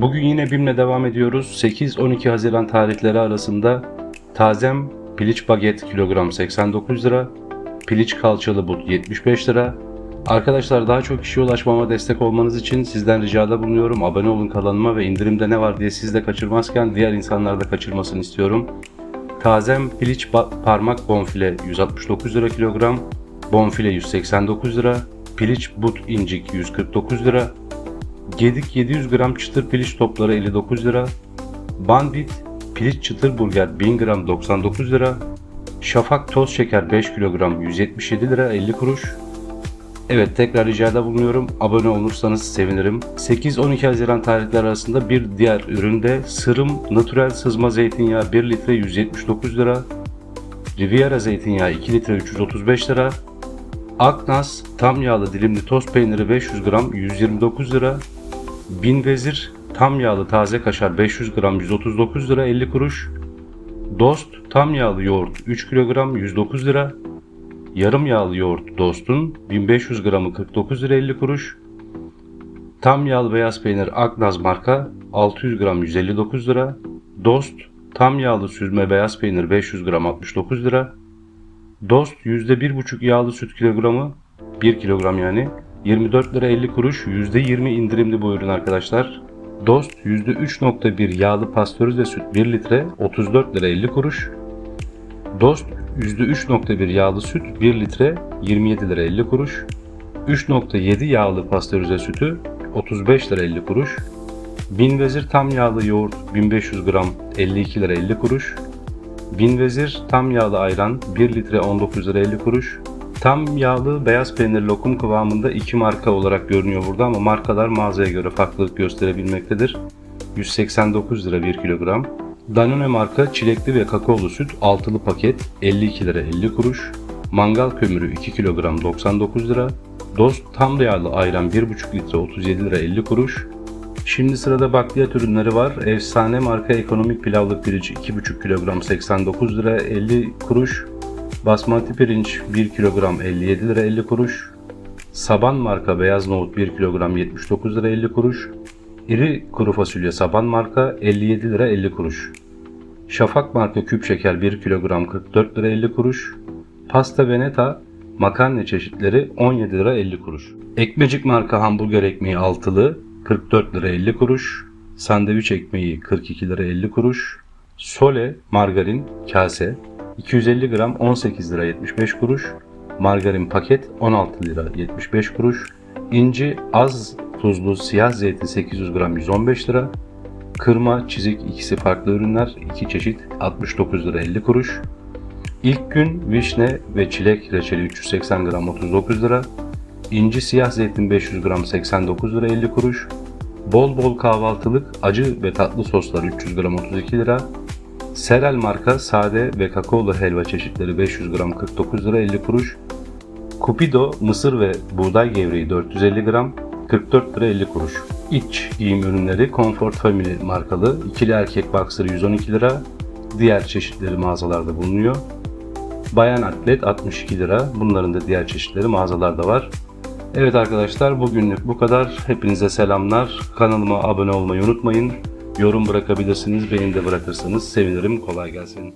Bugün yine BİM'le devam ediyoruz. 8-12 Haziran tarihleri arasında tazem piliç baget kilogram 89 lira, piliç kalçalı but 75 lira. Arkadaşlar daha çok kişiye ulaşmama destek olmanız için sizden ricada bulunuyorum. Abone olun kanalıma ve indirimde ne var diye siz de kaçırmazken diğer insanlar da kaçırmasını istiyorum. Tazem piliç parmak bonfile 169 lira kilogram, bonfile 189 lira, piliç but incik 149 lira, Gedik 700 gram çıtır piliç topları 59 lira. Bandit piliç çıtır burger 1000 gram 99 lira. Şafak toz şeker 5 kilogram 177 lira 50 kuruş. Evet tekrar ricada bulunuyorum. Abone olursanız sevinirim. 8-12 Haziran tarihleri arasında bir diğer üründe sırım natürel sızma zeytinyağı 1 litre 179 lira. Riviera zeytinyağı 2 litre 335 lira. Aknas tam yağlı dilimli toz peyniri 500 gram 129 lira. Bin vezir tam yağlı taze kaşar 500 gram 139 lira 50 kuruş. Dost tam yağlı yoğurt 3 kilogram 109 lira. Yarım yağlı yoğurt Dost'un 1500 gramı 49 lira 50 kuruş. Tam yağlı beyaz peynir Aknaz marka 600 gram 159 lira. Dost tam yağlı süzme beyaz peynir 500 gram 69 lira. Dost %1,5 yağlı süt kilogramı 1 kilogram yani 24 lira 50 kuruş %20 indirimli bu ürün arkadaşlar. Dost %3.1 yağlı pastörize süt 1 litre 34 lira 50 kuruş. Dost %3.1 yağlı süt 1 litre 27 lira 50 kuruş. 3.7 yağlı pastörize sütü 35 lira 50 kuruş. Bin vezir tam yağlı yoğurt 1500 gram 52 lira 50 kuruş. Bin vezir tam yağlı ayran 1 litre 19 lira 50 kuruş. Tam yağlı beyaz peynir lokum kıvamında iki marka olarak görünüyor burada ama markalar mağazaya göre farklılık gösterebilmektedir. 189 lira 1 kilogram. Danone marka çilekli ve kakaolu süt altılı paket 52 lira 50 kuruş. Mangal kömürü 2 kilogram 99 lira. Dost tam yağlı ayran 1,5 litre 37 lira 50 kuruş. Şimdi sırada bakliyat ürünleri var. Efsane marka ekonomik pilavlık pirinç 2,5 kilogram 89 lira 50 kuruş. Basmati pirinç 1 kilogram 57 lira 50 kuruş. Saban marka beyaz nohut 1 kilogram 79 lira 50 kuruş. İri kuru fasulye saban marka 57 lira 50 kuruş. Şafak marka küp şeker 1 kilogram 44 lira 50 kuruş. Pasta Veneta makarna çeşitleri 17 lira 50 kuruş. Ekmecik marka hamburger ekmeği altılı 44 lira 50 kuruş. Sandviç ekmeği 42 lira 50 kuruş. Sole margarin kase 250 gram 18 lira 75 kuruş. Margarin paket 16 lira 75 kuruş. İnci az tuzlu siyah zeytin 800 gram 115 lira. Kırma, çizik ikisi farklı ürünler. iki çeşit 69 lira 50 kuruş. İlk gün vişne ve çilek reçeli 380 gram 39 lira. İnci siyah zeytin 500 gram 89 lira 50 kuruş. Bol bol kahvaltılık acı ve tatlı soslar 300 gram 32 lira. Serel marka sade ve kakaolu helva çeşitleri 500 gram 49 lira 50 kuruş. Cupido mısır ve buğday gevreği 450 gram 44 lira 50 kuruş. İç giyim ürünleri Comfort Family markalı ikili erkek boxer 112 lira. Diğer çeşitleri mağazalarda bulunuyor. Bayan atlet 62 lira. Bunların da diğer çeşitleri mağazalarda var. Evet arkadaşlar bugünlük bu kadar. Hepinize selamlar. Kanalıma abone olmayı unutmayın. Yorum bırakabilirsiniz. Benim de bırakırsanız sevinirim. Kolay gelsin.